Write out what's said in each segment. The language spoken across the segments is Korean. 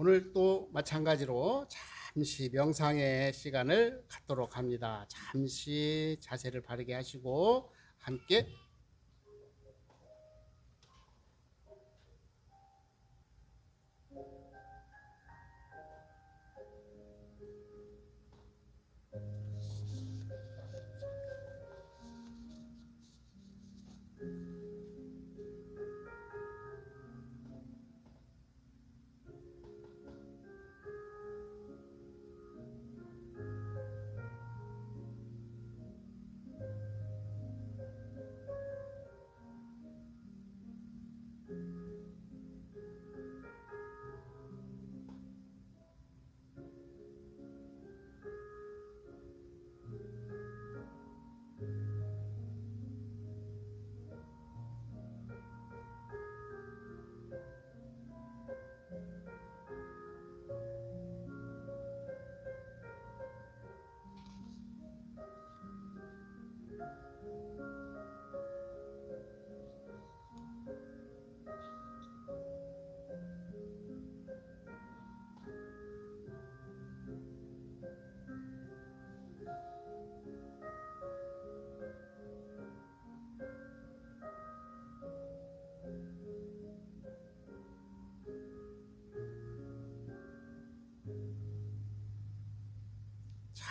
오늘 또 마찬가지로 잠시 명상의 시간을 갖도록 합니다. 잠시 자세를 바르게 하시고 함께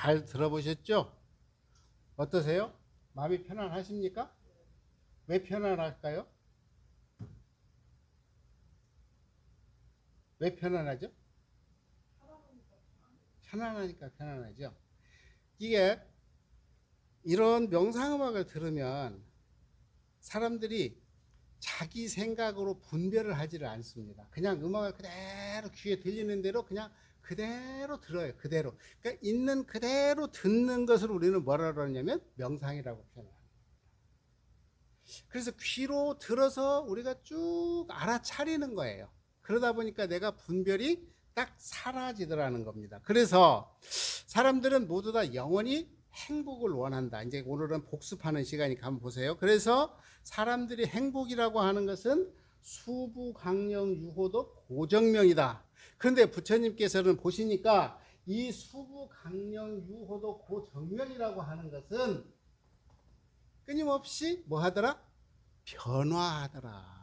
잘 들어보셨죠? 어떠세요? 마음이 편안하십니까? 왜 편안할까요? 왜 편안하죠? 편안하니까 편안하죠. 이게 이런 명상음악을 들으면 사람들이 자기 생각으로 분별을 하지를 않습니다. 그냥 음악을 그대로 귀에 들리는 대로 그냥 그대로 들어요. 그대로. 그러니까 있는 그대로 듣는 것을 우리는 뭐라 그러냐면 명상이라고 표현합니다. 그래서 귀로 들어서 우리가 쭉 알아차리는 거예요. 그러다 보니까 내가 분별이 딱 사라지더라는 겁니다. 그래서 사람들은 모두 다 영원히 행복을 원한다. 이제 오늘은 복습하는 시간이니까 보세요. 그래서 사람들이 행복이라고 하는 것은 수부, 강령, 유호도 고정명이다. 그런데 부처님께서는 보시니까 이 수부, 강령, 유호도 고정명이라고 하는 것은 끊임없이 뭐 하더라? 변화하더라.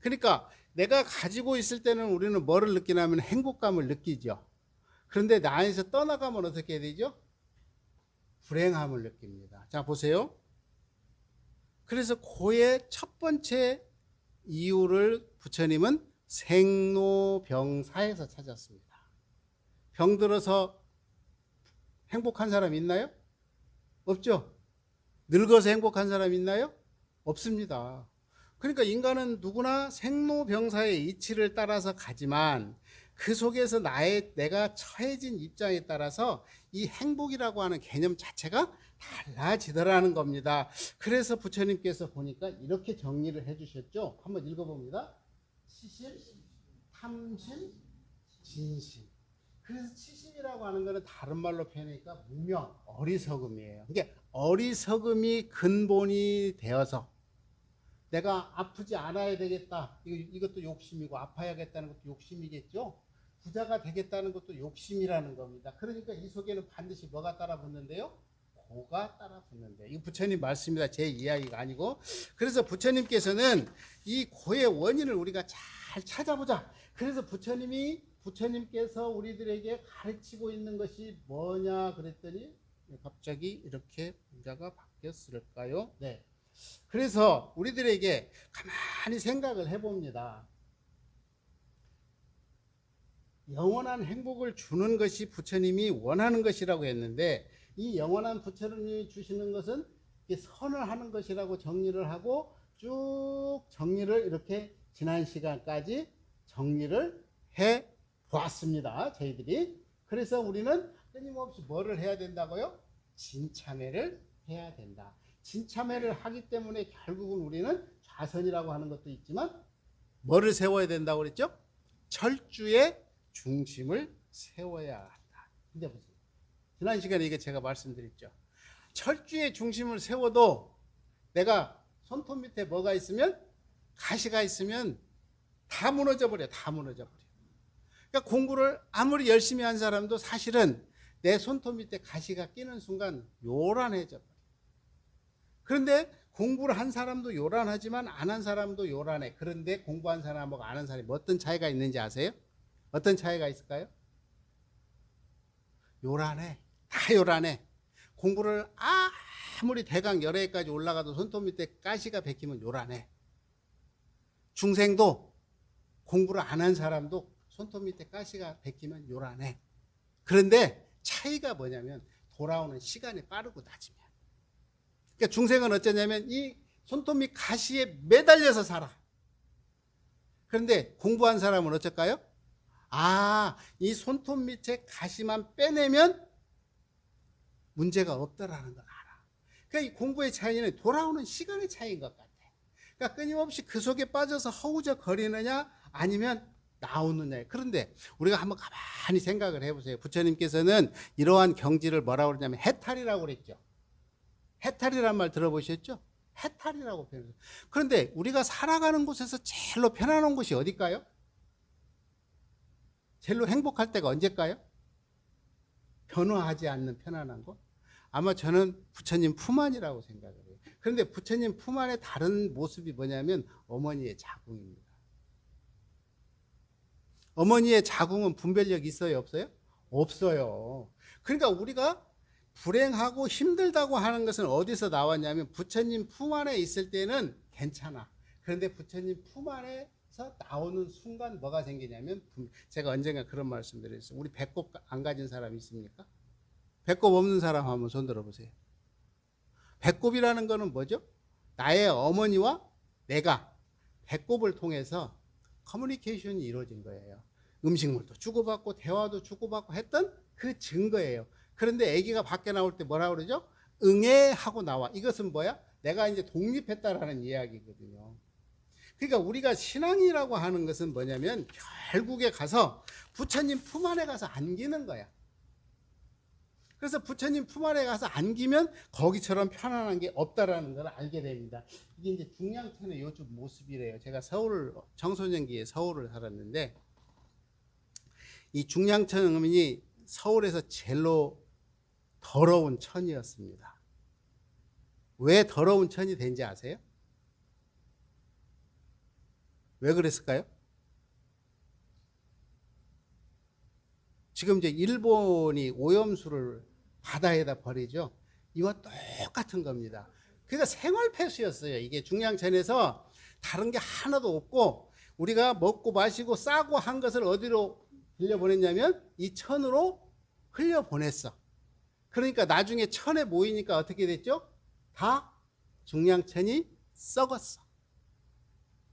그러니까 내가 가지고 있을 때는 우리는 뭐를 느끼냐면 행복감을 느끼죠. 그런데 나 안에서 떠나가면 어떻게 되죠? 불행함을 느낍니다. 자, 보세요. 그래서 고의 첫 번째 이유를 부처님은 생로병사에서 찾았습니다. 병들어서 행복한 사람 있나요? 없죠? 늙어서 행복한 사람 있나요? 없습니다. 그러니까 인간은 누구나 생로병사의 이치를 따라서 가지만 그 속에서 나의 내가 처해진 입장에 따라서 이 행복이라고 하는 개념 자체가 달라지더라는 겁니다. 그래서 부처님께서 보니까 이렇게 정리를 해주셨죠. 한번 읽어봅니다. 치심, 탐심, 진심. 그래서 치심이라고 하는 것은 다른 말로 표현하니까 무명, 어리석음이에요. 그러니까 어리석음이 근본이 되어서 내가 아프지 않아야 되겠다. 이것도 욕심이고 아파야겠다는 것도 욕심이겠죠. 부자가 되겠다는 것도 욕심이라는 겁니다. 그러니까 이 속에는 반드시 뭐가 따라 붙는데요? 고가 따라 붙는데. 이 부처님 말씀이다. 제 이야기가 아니고. 그래서 부처님께서는 이 고의 원인을 우리가 잘 찾아보자. 그래서 부처님이 부처님께서 우리들에게 가르치고 있는 것이 뭐냐 그랬더니 갑자기 이렇게 문자가 바뀌었을까요? 네. 그래서 우리들에게 가만히 생각을 해봅니다. 영원한 행복을 주는 것이 부처님이 원하는 것이라고 했는데 이 영원한 부처님이 주시는 것은 선을 하는 것이라고 정리를 하고 쭉 정리를 이렇게 지난 시간까지 정리를 해 보았습니다. 저희들이. 그래서 우리는 끊임없이 뭐를 해야 된다고요? 진참회를 해야 된다. 진참회를 하기 때문에 결국은 우리는 좌선이라고 하는 것도 있지만 뭐를 세워야 된다고 그랬죠? 철주의 중심을 세워야 한다. 근데 보세요. 지난 시간에 이게 제가 말씀드렸죠. 철주의 중심을 세워도 내가 손톱 밑에 뭐가 있으면 가시가 있으면 다 무너져 버려. 다 무너져 버려. 그러니까 공부를 아무리 열심히 한 사람도 사실은 내 손톱 밑에 가시가 끼는 순간 요란해져 버려. 그런데 공부를 한 사람도 요란하지만 안 한 사람도 요란해. 그런데 공부한 사람하고 안 한 사람이 뭐 어떤 차이가 있는지 아세요? 어떤 차이가 있을까요? 요란해. 다 요란해. 공부를 아무리 대강 열애까지 올라가도 손톱 밑에 가시가 베끼면 요란해. 중생도 공부를 안 한 사람도 손톱 밑에 가시가 베끼면 요란해. 그런데 차이가 뭐냐면 돌아오는 시간이 빠르고 낮으면. 그러니까 중생은 어쩌냐면 이 손톱 밑 가시에 매달려서 살아. 그런데 공부한 사람은 어쩔까요? 아, 이 손톱 밑에 가시만 빼내면 문제가 없다라는 걸 알아. 그러니까 이 공부의 차이는 돌아오는 시간의 차이인 것 같아. 그러니까 끊임없이 그 속에 빠져서 허우적거리느냐 아니면 나오느냐. 그런데 우리가 한번 가만히 생각을 해보세요. 부처님께서는 이러한 경지를 뭐라고 그러냐면 해탈이라고 그랬죠. 해탈이란 말 들어보셨죠? 해탈이라고 표현해요. 그런데 우리가 살아가는 곳에서 제일로 편안한 곳이 어딜까요? 제일로 행복할 때가 언제일까요? 변화하지 않는 편안한 곳? 아마 저는 부처님 품 안이라고 생각을 해요. 그런데 부처님 품 안의 다른 모습이 뭐냐면 어머니의 자궁입니다. 어머니의 자궁은 분별력 있어요, 없어요? 없어요. 그러니까 우리가 불행하고 힘들다고 하는 것은 어디서 나왔냐면 부처님 품 안에 있을 때는 괜찮아. 그런데 부처님 품 안에 서 나오는 순간 뭐가 생기냐면 제가 언젠가 그런 말씀 드렸어요. 우리 배꼽 안 가진 사람 있습니까? 배꼽 없는 사람 한번 손 들어보세요. 배꼽이라는 거는 뭐죠? 나의 어머니와 내가 배꼽을 통해서 커뮤니케이션이 이루어진 거예요. 음식물도 주고받고 대화도 주고받고 했던 그 증거예요. 그런데 아기가 밖에 나올 때 뭐라 그러죠? 응애 하고 나와. 이것은 뭐야? 내가 이제 독립했다라는 이야기거든요. 그러니까 우리가 신앙이라고 하는 것은 뭐냐면 결국에 가서 부처님 품 안에 가서 안기는 거야. 그래서 부처님 품 안에 가서 안기면 거기처럼 편안한 게 없다라는 걸 알게 됩니다. 이게 이제 중량천의 요즘 모습이래요. 제가 서울 청소년기에 서울을 살았는데 이 중량천이 서울에서 제일로 더러운 천이었습니다. 왜 더러운 천이 된지 아세요? 왜 그랬을까요? 지금 이제 일본이 오염수를 바다에다 버리죠. 이와 똑같은 겁니다. 그러니까 생활 폐수였어요. 이게 중량천에서 다른 게 하나도 없고 우리가 먹고 마시고 싸고 한 것을 어디로 흘려보냈냐면 이 천으로 흘려보냈어. 그러니까 나중에 천에 모이니까 어떻게 됐죠? 다 중량천이 썩었어.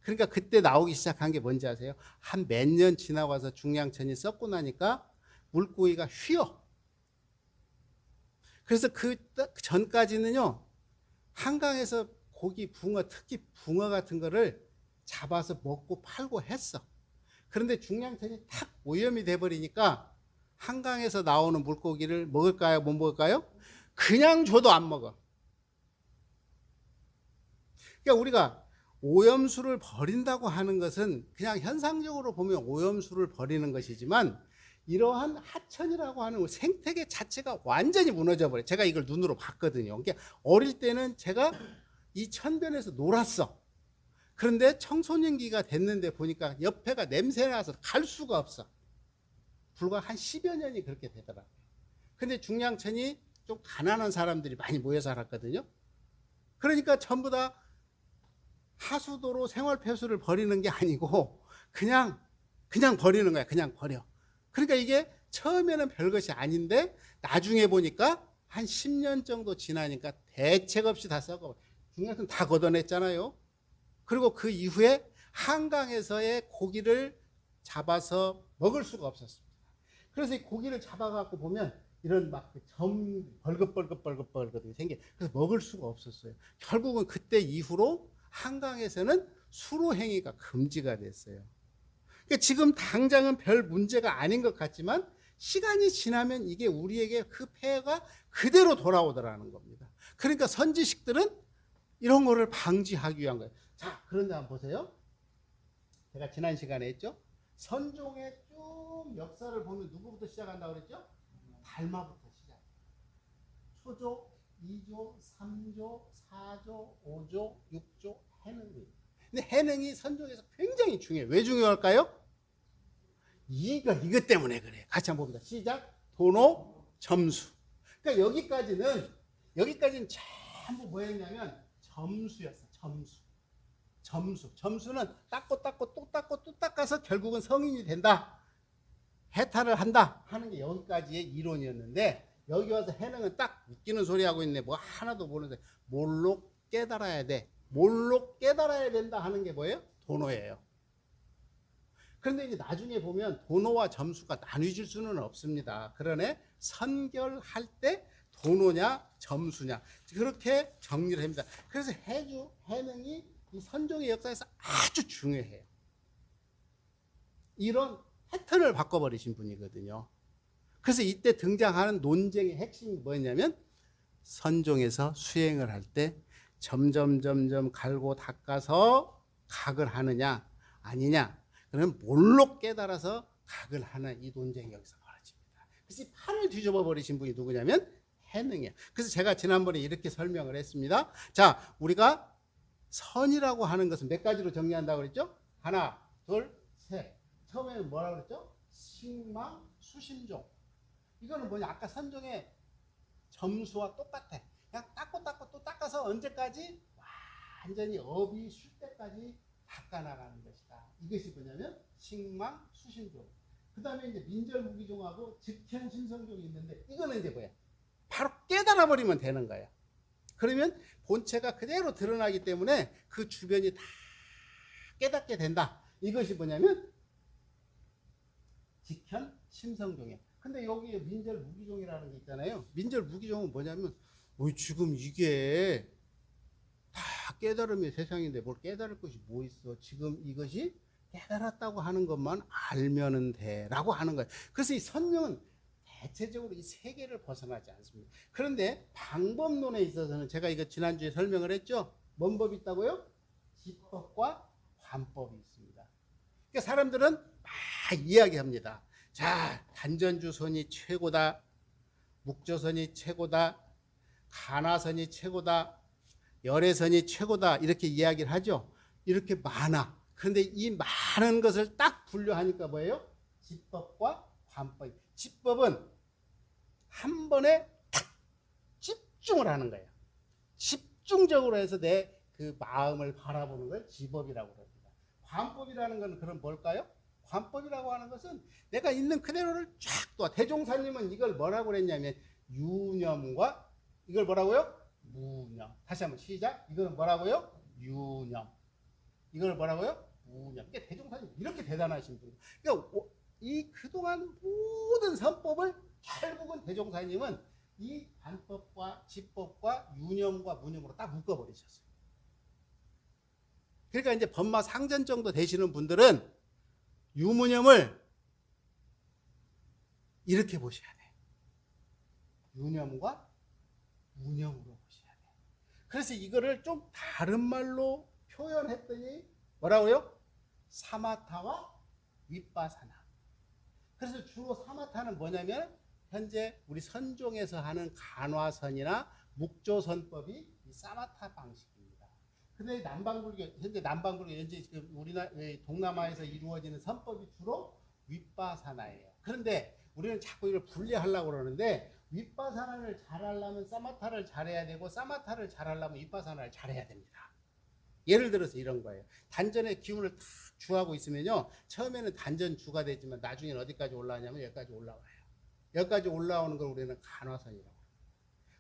그러니까 그때 나오기 시작한 게 뭔지 아세요? 한 몇 년 지나고 와서 중량천이 썩고 나니까 물고기가 휘어. 그래서 그 전까지는요, 한강에서 고기, 붕어, 특히 붕어 같은 거를 잡아서 먹고 팔고 했어. 그런데 중량천이 탁 오염이 돼버리니까 한강에서 나오는 물고기를 먹을까요? 못 먹을까요? 그냥 줘도 안 먹어. 그러니까 우리가 오염수를 버린다고 하는 것은 그냥 현상적으로 보면 오염수를 버리는 것이지만 이러한 하천이라고 하는 생태계 자체가 완전히 무너져 버려요. 제가 이걸 눈으로 봤거든요. 그러니까 어릴 때는 제가 이 천변에서 놀았어. 그런데 청소년기가 됐는데 보니까 옆에가 냄새 나서 갈 수가 없어. 불과 한 10여 년이 그렇게 되더라고요. 근데 중량천이 좀 가난한 사람들이 많이 모여 살았거든요. 그러니까 전부 다 하수도로 생활 폐수를 버리는 게 아니고 그냥 그냥 버리는 거야. 그냥 버려. 그러니까 이게 처음에는 별것이 아닌데 나중에 보니까 한 10년 정도 지나니까 대책 없이 다 썩어. 중량천 다 걷어냈잖아요. 그리고 그 이후에 한강에서의 고기를 잡아서 먹을 수가 없었습니다. 그래서 이 고기를 잡아갖고 보면 이런 막 점 벌긋벌긋 벌긋벌긋 생겨. 그래서 먹을 수가 없었어요. 결국은 그때 이후로 한강에서는 수로 행위가 금지가 됐어요. 그러니까 지금 당장은 별 문제가 아닌 것 같지만 시간이 지나면 이게 우리에게 그 폐해가 그대로 돌아오더라는 겁니다. 그러니까 선지식들은 이런 거를 방지하기 위한 거예요. 자, 그런데 한번 보세요. 제가 지난 시간에 했죠. 선종의 쭉 역사를 보면 누구부터 시작한다고 그랬죠? 달마부터 시작. 초조, 2조, 3조, 4조, 5조, 6조, 해능이. 근데 해능이 선종에서 굉장히 중요해요. 왜 중요할까요? 이거 이것 때문에 그래. 같이 한번 봅니다. 시작. 도노, 점수. 그러니까 여기까지는 여기까지는 전부 뭐였냐면 점수였어. 점수. 점수. 점수는 닦고 닦고 또 닦고 또 닦아서 결국은 성인이 된다. 해탈을 한다 하는 게 여기까지의 이론이었는데 여기 와서 해능은 딱 웃기는 소리 하고 있네. 뭐 하나도 모르는데 뭘로 깨달아야 돼. 뭘로 깨달아야 된다 하는 게 뭐예요? 도노예요. 그런데 이제 나중에 보면 도노와 점수가 나뉘어질 수는 없습니다. 그러네 선결할 때 도노냐 점수냐 그렇게 정리를 합니다. 그래서 해주 해능이 이 선종의 역사에서 아주 중요해요. 이런 패턴을 바꿔버리신 분이거든요. 그래서 이때 등장하는 논쟁의 핵심이 뭐였냐면 선종에서 수행을 할 때 점점 점점 갈고 닦아서 각을 하느냐 아니냐 그러면 뭘로 깨달아서 각을 하는 이 논쟁이 여기서 벌어집니다. 그래서 이 판을 뒤집어 버리신 분이 누구냐면 해능이에요. 그래서 제가 지난번에 이렇게 설명을 했습니다. 자, 우리가 선이라고 하는 것은 몇 가지로 정리한다고 그랬죠? 하나, 둘, 셋. 처음에는 뭐라고 그랬죠? 식망, 수심종. 이거는 뭐냐? 아까 선종의 점수와 똑같아. 그냥 닦고 닦고 또 닦아서 언제까지 완전히 업이 쉴 때까지 닦아나가는 것이다. 이것이 뭐냐면 식망, 수심종. 그 다음에 이제 민절무기종하고 직현심성종이 있는데 이거는 이제 뭐야? 바로 깨달아 버리면 되는 거야. 그러면 본체가 그대로 드러나기 때문에 그 주변이 다 깨닫게 된다. 이것이 뭐냐면 직현 심성종이야. 근데 여기에 민절 무기종이라는 게 있잖아요. 민절 무기종은 뭐냐면 어, 지금 이게 다 깨달음의 세상인데 뭘 깨달을 것이 뭐 있어? 지금 이것이 깨달았다고 하는 것만 알면은 돼라고 하는 거예요. 그래서 이 선명은 대체적으로 이세 개를 벗어나지 않습니다. 그런데 방법론에 있어서는 제가 이거 지난주에 설명을 했죠. 뭔 법이 있다고요? 지법과 관법이 있습니다. 그러니까 사람들은 막 이야기합니다. 자, 단전주선이 최고다. 묵조선이 최고다. 가나선이 최고다. 열애선이 최고다. 이렇게 이야기를 하죠. 이렇게 많아. 그런데 이 많은 것을 딱 분류하니까 뭐예요? 지법과 관법. 지법은 한 번에 탁 집중을 하는 거예요. 집중적으로 해서 내 그 마음을 바라보는 걸 지법이라고 합니다. 관법이라는 건 그럼 뭘까요? 관법이라고 하는 것은 내가 있는 그대로를 쫙 둬. 대종사님은 이걸 뭐라고 그랬냐면 유념과 이걸 뭐라고요? 무념. 다시 한번 시작. 이거는 뭐라고요? 유념. 이걸 뭐라고요? 무념. 대종사님 이렇게 대단하신 분. 그러니까 이 그동안 모든 선법을 결국은 대종사님은 이 관법과 지법과 유념과 무념으로 딱 묶어버리셨어요. 그러니까 이제 법마 상전 정도 되시는 분들은 유무념을 이렇게 보셔야 돼. 유념과 무념으로 보셔야 돼. 그래서 이거를 좀 다른 말로 표현했더니 뭐라고요? 사마타와 윗바사나. 그래서 주로 사마타는 뭐냐면 현재 우리 선종에서 하는 간화선이나 묵조선법이 이 사마타 방식입니다. 근데 남방불교 현재 남방불교 현재 지금 우리나 동남아에서 이루어지는 선법이 주로 윗바사나예요. 그런데 우리는 자꾸 이걸 분리하려고 그러는데 윗바사나를 잘하려면 사마타를 잘해야 되고 사마타를 잘하려면 윗바사나를 잘해야 됩니다. 예를 들어서 이런 거예요. 단전의 기운을 탁 주하고 있으면요. 처음에는 단전 주가 되지만 나중에는 어디까지 올라가냐면 여기까지 올라와요. 여기까지 올라오는 걸 우리는 간화선이라고.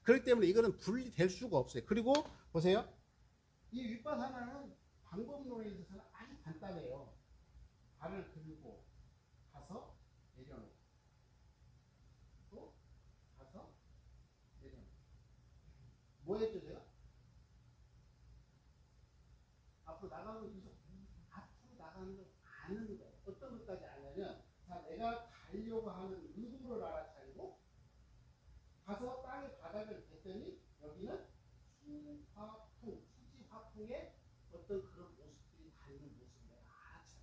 그렇기 때문에 이거는 분리될 수가 없어요. 그리고 보세요. 이 윗바사나는 방법론에 있어서는 아주 간단해요. 발을 들고 가서 내려놓고 또 가서 내려놓고 뭐 했죠 제가? 앞으로 나가는 계속 앞으로 나가는 걸 아는 거예요. 어떤 것까지 아냐면 자 내가 가려고 하는 의도를 알아차리고 가서 땅의 바닥을 댔더니 여기는 수화풍, 수지화풍의 어떤 그런 모습들이 닿는 모습을 내가 알아차려.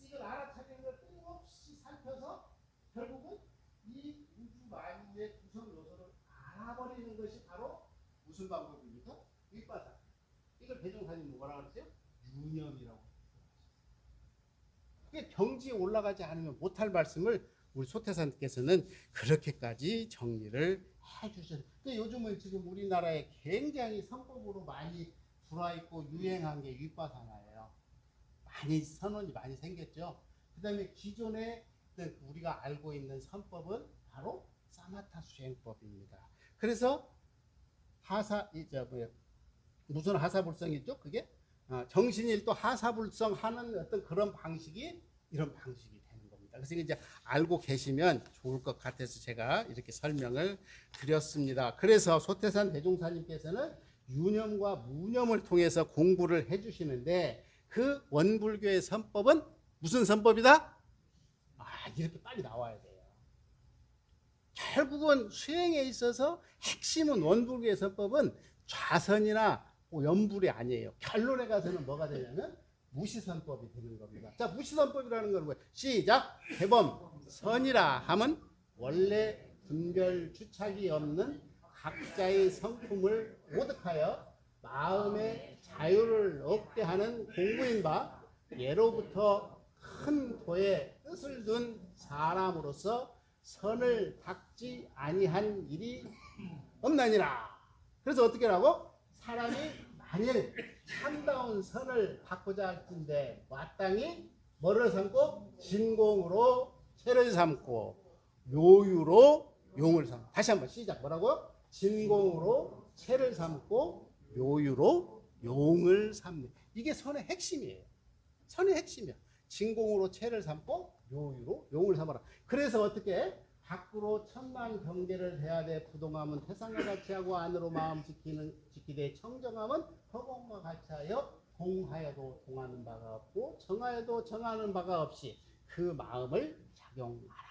이걸 알아차리는 걸 끊임없이 살펴서 결국은 이 우주 만유의 구성 요소를 알아버리는 것이 바로 무슨 방법입니까? 윗바닥. 이걸 배종사님 뭐라 그랬어요? 유념이라고. 그게 경지에 올라가지 않으면 못할 말씀을 우리 소태산께서는 그렇게까지 정리를 해주셨어요. 근데 요즘은 지금 우리나라에 굉장히 성법으로 많이 들어와 있고 유행한 게 윗바사나예요. 많이 선언이 많이 생겼죠. 그 다음에 기존에 그 우리가 알고 있는 선법은 바로 사마타 수행법입니다. 그래서 하사 이저 뭐야 무슨 하사불성이죠? 그게 어, 정신이 또 하사불성하는 어떤 그런 방식이 이런 방식이 되는 겁니다. 그래서 이제 알고 계시면 좋을 것 같아서 제가 이렇게 설명을 드렸습니다. 그래서 소태산 대종사님께서는 유념과 무념을 통해서 공부를 해주시는데 그 원불교의 선법은 무슨 선법이다? 아 이렇게 빨리 나와야 돼요. 결국은 수행에 있어서 핵심은 원불교의 선법은 좌선이나 뭐 연불이 아니에요. 결론에 가서는 뭐가 되냐면 무시선법이 되는 겁니다. 자, 무시선법이라는 건 뭐예요? 시작. 대범 선이라 함은 원래 분별 주착이 없는 각자의 성품을 오득하여 마음의 자유를 얻게 하는 공부인 바 예로부터 큰 도에 뜻을 둔 사람으로서 선을 닦지 아니한 일이 없나니라. 그래서 어떻게 하라고? 사람이 만일 참다운 선을 받고자 할진데 마땅히 뭐를 삼고 진공으로 체를 삼고 묘유로 용을 삼. 다시 한번 시작. 뭐라고? 진공으로 체를 삼고 묘유로 용을 삼는. 이게 선의 핵심이에요. 선의 핵심이야. 진공으로 체를 삼고 묘유로 용을 삼아라. 그래서 어떻게 밖으로 천만 경계를 해야 돼 부동함은 태상과 같이 하고 안으로 마음 지키는 지키되 청정함은 허공과 같이 하여 공하여도 동하는 바가 없고 정하여도 정하는 바가 없이 그 마음을 작용하라.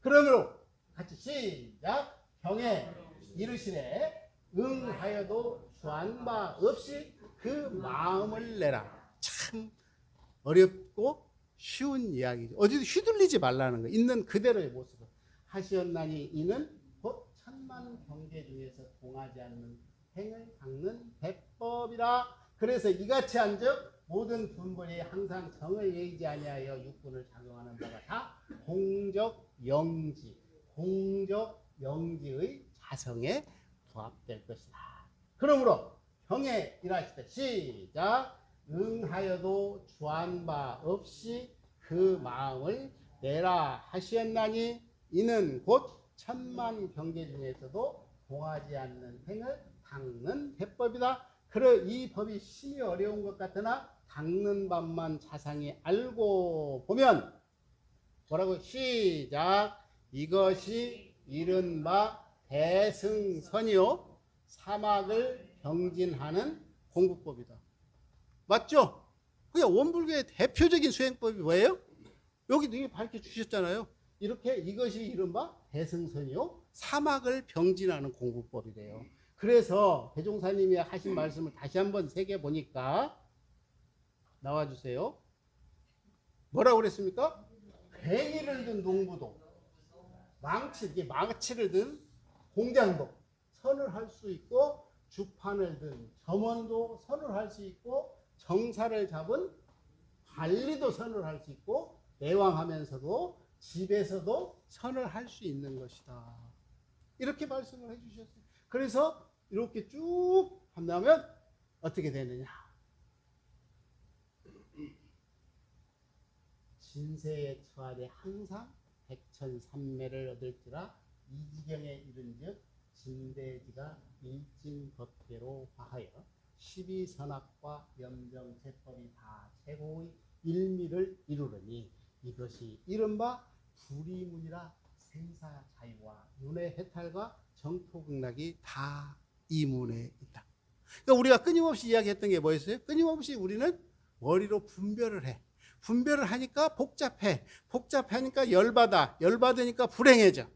그러므로 같이 시작 경에 이르시되 응하여도 주한 바 없이 그 마음을 내라. 참 어렵고 쉬운 이야기죠. 어디도 휘둘리지 말라는 거. 있는 그대로의 모습을 하시었나니 이는 곧 천만 경계 중에서 동하지 않는 행을 닦는 배법이라. 그래서 이같이 한즉 모든 분벌이 항상 정을 예의지 아니하여 육군을 작용하는 바가 다 공적 영지, 공적 영지의 자성에 부합될 것이다. 그러므로 경에 일하시되 시작. 응하여도 주한 바 없이 그 마음을 내라 하시었나니 이는 곧 천만 경계 중에서도 동하지 않는 행을 닦는 해법이다. 그러 이 법이 심히 어려운 것 같으나 닦는 법만 자상히 알고 보면 뭐라고 시작 이것이 이른바 대승선이요 사막을 병진하는 공부법이다. 맞죠? 그게 원불교의 대표적인 수행법이 뭐예요? 여기도 이게 밝혀 주셨잖아요. 이렇게 이것이 이른바 대승선이요 사막을 병진하는 공부법이래요. 그래서 대종사님이 하신 말씀을 다시 한번 새겨 보니까 나와 주세요. 뭐라고 그랬습니까? 괭이를 든 농부도 망치, 이게 망치를 든 공장도 선을 할 수 있고 주판을 든 점원도 선을 할 수 있고 정사를 잡은 관리도 선을 할 수 있고 내왕하면서도 집에서도 선을 할 수 있는 것이다. 이렇게 말씀을 해주셨어요. 그래서 이렇게 쭉 한다면 어떻게 되느냐? 진세에 처하되 항상 백천삼매를 얻을지라 이지경에 이른즉 진대지가 일진법계로 화하여 십이 선악과 염정 제법이 다 최고의 일미를 이루르니 이것이 이른바 불이문이라 생사 자유와 윤회 해탈과 정토 극락이 다 이 문에 있다. 그러니까 우리가 끊임없이 이야기했던 게 뭐였어요? 끊임없이 우리는 머리로 분별을 해. 분별을 하니까 복잡해. 복잡하니까 열받아. 열받으니까 불행해져.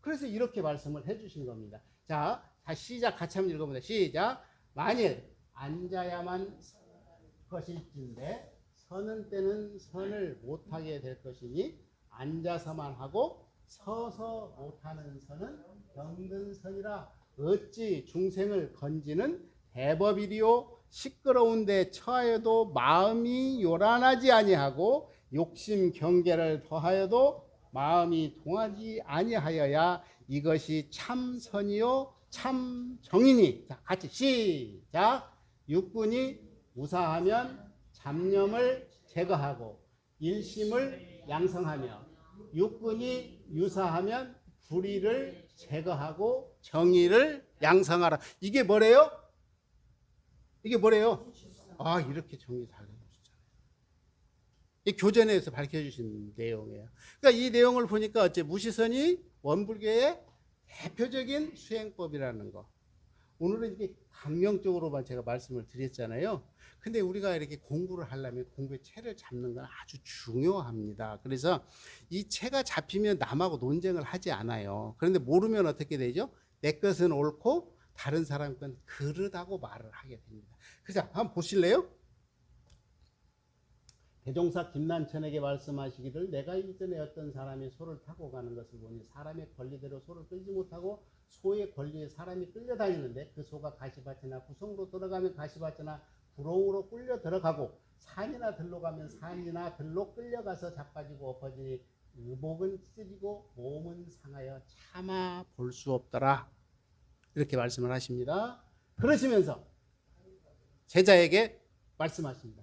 그래서 이렇게 말씀을 해 주신 겁니다. 자, 다시 시작 같이 한번 읽어보자. 시작. 만일 앉아야만 것일진데 서는 때는 선을 못하게 될 것이니 앉아서만 하고 서서 못하는 선은 병든 선이라 어찌 중생을 건지는 대법이리요 시끄러운 데 처하여도 마음이 요란하지 아니하고 욕심 경계를 더하여도 마음이 동하지 아니하여야 이것이 참 선이요 참 정이니 자 같이 시작 육군이 우사하면 잡념을 제거하고 일심을 양성하며 육군이 유사하면 불의를 제거하고 정의를 양성하라. 이게 뭐래요? 이게 뭐래요? 아 이렇게 정리 잘 해주시잖아요. 이 교전에서 밝혀주신 내용이에요. 그러니까 이 내용을 보니까 어째 무시선이 원불교의 대표적인 수행법이라는 거. 오늘은 이게 강령적으로만 제가 말씀을 드렸잖아요. 근데 우리가 이렇게 공부를 하려면 공부의 체를 잡는 건 아주 중요합니다. 그래서 이 체가 잡히면 남하고 논쟁을 하지 않아요. 그런데 모르면 어떻게 되죠? 내 것은 옳고 다른 사람 건 그르다고 말을 하게 됩니다. 그래서 한번 보실래요? 대종사 김난천에게 말씀하시기를 내가 이전에 어떤 사람이 소를 타고 가는 것을 보니 사람의 권리대로 소를 끌지 못하고 소의 권리에 사람이 끌려다니는데 그 소가 가시밭이나 구성으로 들어가면 가시밭이나 구렁으로 끌려 들어가고 산이나 들로 가면 산이나 들로 끌려가서 자빠지고 엎어지니 의복은 찢어지고 몸은 상하여 참아 볼 수 없더라 이렇게 말씀을 하십니다. 그러시면서 제자에게 말씀하십니다.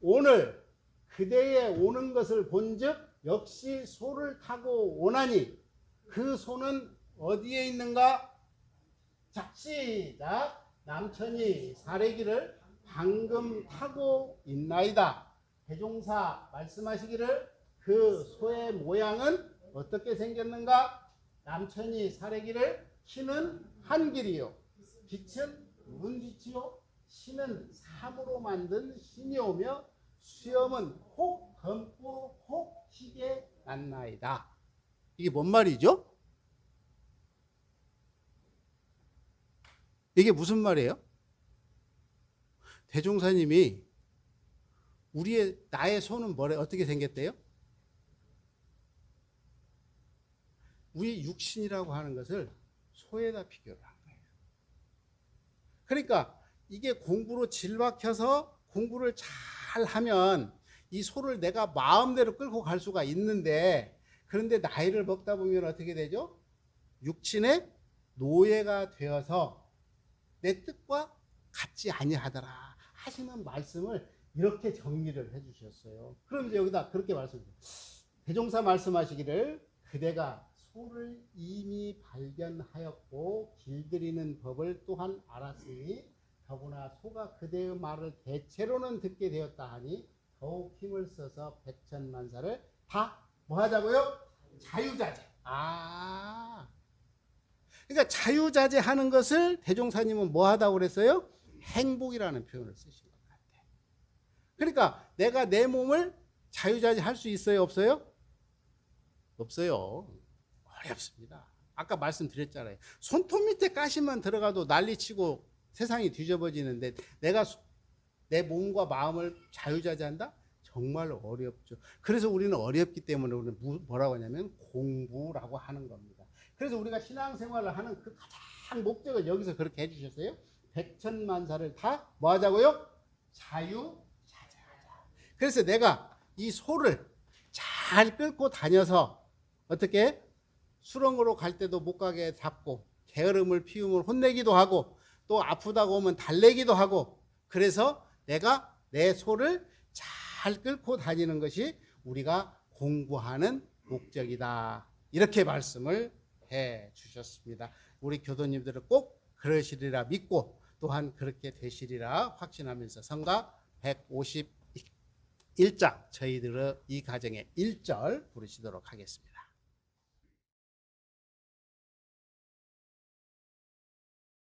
오늘 그대의 오는 것을 본즉 역시 소를 타고 오나니 그 소는 어디에 있는가? 자 시작 남천이 사례기를 방금 타고 있나이다. 대종사 말씀하시기를 그 소의 모양은 어떻게 생겼는가? 남천이 사례기를 키는 한 길이요. 빛은 문빛이요. 신은 삼으로 만든 신이 오며 수염은 혹 검고 혹 희게 났나이다. 이게 뭔 말이죠? 이게 무슨 말이에요? 대종사님이 우리의 나의 손은 뭐래 어떻게 생겼대요? 우리 육신이라고 하는 것을 소에다 비교를 한 거예요. 그러니까 이게 공부로 질박혀서 공부를 잘 하면 이 소를 내가 마음대로 끌고 갈 수가 있는데 그런데 나이를 먹다 보면 어떻게 되죠? 육신의 노예가 되어서 내 뜻과 같지 아니하더라 하시는 말씀을 이렇게 정리를 해주셨어요. 그럼 이제 여기다 그렇게 말씀해요. 대종사 말씀하시기를 그대가 소를 이미 발견하였고 길들이는 법을 또한 알았으니 더구나 소가 그대의 말을 대체로는 듣게 되었다 하니 더욱 힘을 써서 백천만사를 다 뭐 하자고요? 자유자재. 아. 그러니까 자유자재 하는 것을 대종사님은 뭐 하다고 그랬어요? 행복이라는 표현을 쓰신 것 같아요. 그러니까 내가 내 몸을 자유자재 할 수 있어요? 없어요? 없어요. 어렵습니다. 아까 말씀드렸잖아요. 손톱 밑에 가시만 들어가도 난리치고 세상이 뒤집어지는데 내가 내 몸과 마음을 자유자재한다? 정말 어렵죠. 그래서 우리는 어렵기 때문에 우리는 뭐라고 하냐면 공부라고 하는 겁니다. 그래서 우리가 신앙생활을 하는 그 가장 목적을 여기서 그렇게 해주셨어요. 백천만사를 다 뭐 하자고요? 자유자재하자. 그래서 내가 이 소를 잘 끌고 다녀서 어떻게 수렁으로 갈 때도 못 가게 잡고 게으름을 피우면 혼내기도 하고 또 아프다고 하면 달래기도 하고 그래서 내가 내 소를 잘 끌고 다니는 것이 우리가 공부하는 목적이다. 이렇게 말씀을 해 주셨습니다. 우리 교도님들은 꼭 그러시리라 믿고 또한 그렇게 되시리라 확신하면서 성가 151장 저희들의 이 가정의 1절 부르시도록 하겠습니다.